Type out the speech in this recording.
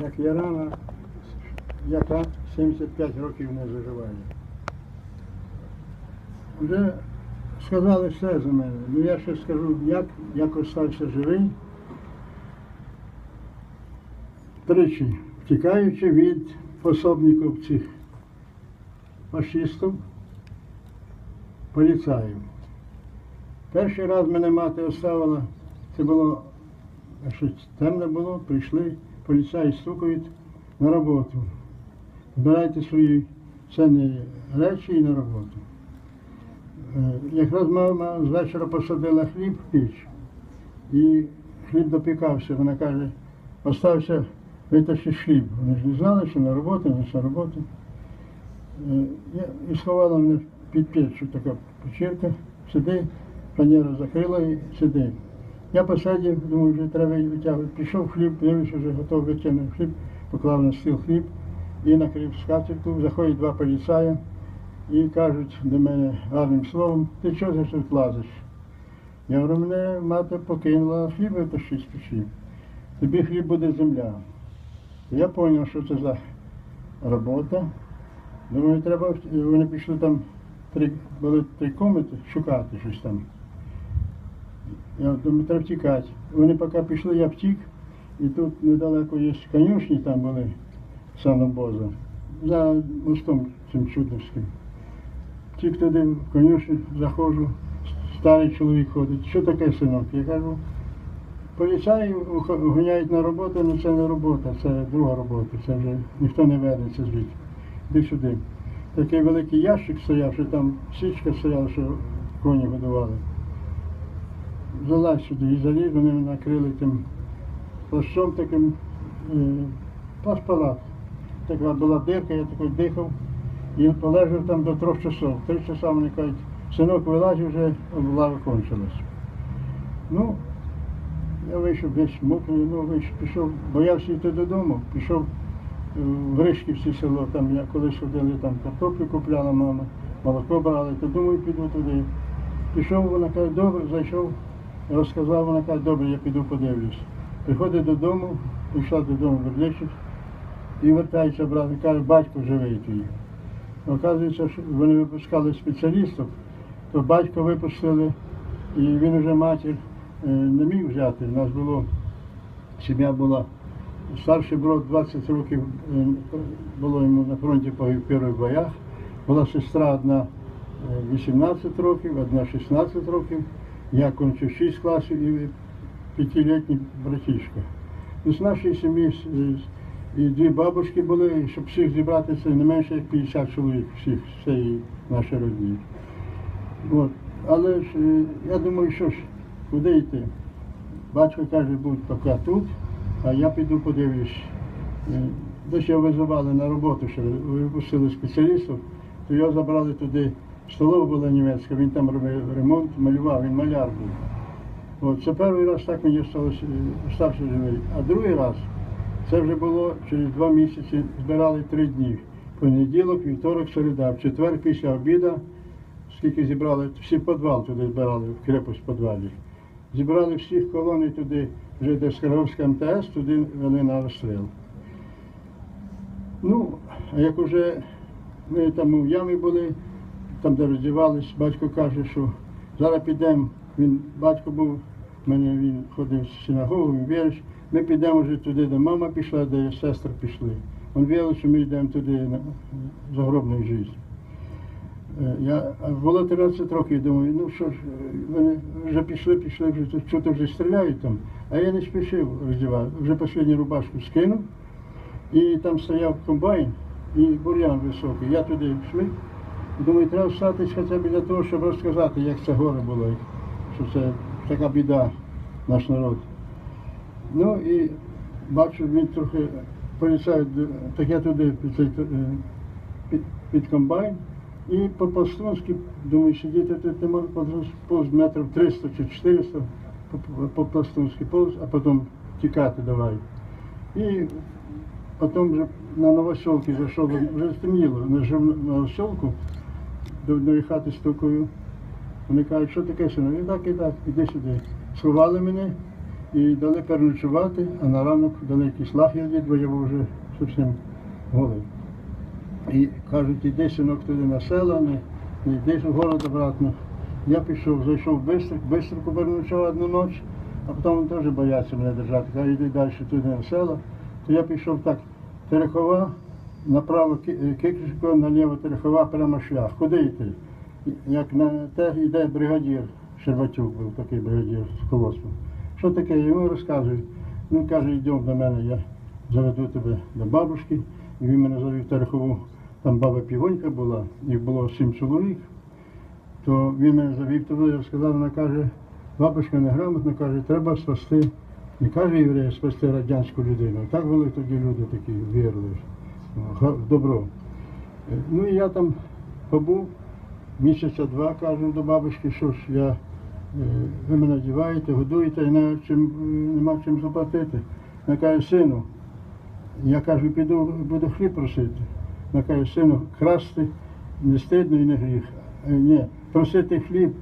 як є рана, яка 75 років не заживає. Вже сказали все за мене. Ну я ще скажу, як, як остався живий. Тричі втікаючи від пособників цих фашистів, поліцаїв. Перший раз мене мати оставила, це було, якщо темно було, прийшли, поліцаї стукають на роботу. Збирайте свої цінні речі і на роботу. Е, Якраз мама з вечора посадила хліб в піч, і хліб допікався. Вона каже, остався витащи хліб. Вони ж не знали, що на роботу, не на роботу. Е, і сховала мене під печчю така печірка, сиди, фанера закрила і сиди. Я посадив, думаю, вже треба її витягувати. Пішов хліб, дивлюся, вже готовий витягнув хліб, поклав на стіл хліб і накрив скатерту. Заходять два поліцаї і кажуть до мене гарним словом, ти чого за тут лазиш? Я говорю, мене мати покинула хліб витащити з печі. Тобі хліб буде земля. Я зрозумів, що це за робота. Думаю, треба, вони пішли там, три, були три комнати шукати щось там. Я думаю, треба втікати. Вони поки пішли, я втік, і тут недалеко є конюшні, там були санобоза, за мостом цим чудовським. Втік туди в конюшню, заходжу, старий чоловік ходить. Що таке синок? Я кажу, поліцаї ганяють на роботу, але це не робота, це друга робота, це вже ніхто не ведеться звідти. Іди сюди. Такий великий ящик стояв, що там січка стояла, що коні годували. Залазь сюди і заліз, вони мене накрили тим плащом таким е, паспалат. Така була дирка, я такий дихав і полежав там до трьох часов. Три часа вони кажуть, синок вилазь вже облава кончилась. Ну, я вийшов десь мокрий, ну вийшов, пішов, боявся йти додому, пішов е, в Гришківці село, там я колись ходили, там картоплю купляла мама, молоко брали, то думаю, піду туди. Пішов, вона каже, добре, зайшов, розказав, вона каже, добре, я піду подивлюсь. Приходить додому, прийшла додому Вердичик і вертається брат, і каже, батько живий твій. Оказується, що вони випускали спеціалістів, то батько випустили, і він вже матір е, не міг взяти. У нас було, сім'я була, старший брат 20 років е, було йому на фронті в перших боях. Була сестра одна е, 18 років, одна 16 років. Я кончив 6 класів і п'ятилітній братішка. З нашої сім'ї і дві бабушки були, щоб всіх зібрати, це не менше як 50 чоловік, всіх, всієї нашої родини. От. Але ж е, я думаю, що ж, куди йти? Батько каже, будь поки тут, а я піду подивлюсь. Е, Десь його визивали на роботу, що випустили спеціалістів, то його забрали туди. Столова була німецька, він там робив ремонт, малював, він маляр був. От, це перший раз так мені стався живий. А другий раз, це вже було через два місяці, збирали три дні. Понеділок, вівторок, середа. В четвер після обіду, скільки зібрали, всі підвал туди збирали, в крепость підвалі. Зібрали всіх колони туди, вже де Скаровська МТС, туди вели на розстріл. Ну, а як уже ми там в ямі були, там де роздівались, батько каже, що зараз підемо. Він батько був, в мене він ходив в синагогу, він віриш. Ми підемо вже туди, де мама пішла, де сестри пішли. Він вірив, що ми йдемо туди на загробну життя. Е, Я було 13 років, думаю, ну що ж, вони вже пішли, пішли, вже чути вже стріляють там. А я не спішив роздівати. Вже останню рубашку скинув, і там стояв комбайн і бур'ян високий. Я туди шмик. Думаю, треба встати хоча б для того, щоб розказати, як це горе було, що це така біда, наш народ. Ну і бачу, він трохи поліцай, так я туди під, е, під, під комбайн. І по-пластунськи, думаю, сидіти тут не можу повз- метрів 300 чи 400 по- по-пластунськи повз, а потім тікати давай. І потім вже на новосілки зайшов, вже стемніло, нажав на новосілку, до одної хати стукаю. Вони кажуть, що таке сина? І так, і так, іди сюди. Сховали мене, і дали переночувати, а на ранок дали якийсь лагідь, бо я був вже зовсім голий. І кажуть, іди синок туди на села, не, не йди в город обратно. Я пішов, зайшов в Бистрик, Бистрику переночував одну ніч, а потім вони теж бояться мене держати. Кажуть, йди далі туди на села. То я пішов так, Терехова, направо е, Кикришко, наліво Терехова, прямо шлях. Куди йти? Як на те йде бригадір, Щербатюк був такий бригадір з колоспу. Що таке? Йому розказують. Він каже, йдемо до мене, я заведу тебе до бабушки. І він мене завів Терехову, там баба півонька була, їх було сім чоловік. То він мене завів туди, я сказав, вона каже, бабушка неграмотно каже, треба спасти, не каже єврея, спасти радянську людину. Так були тоді люди такі вірили в добро. Е, Ну і я там побув місяця два, кажу до бабушки, що ж я, е, ви мене одягаєте, годуєте, і нема чим заплатити. Вона каже, сину, я кажу, піду буду хліб просити. Вона каже, сину, красти не стидно і не гріх. Е, Ні, просити хліб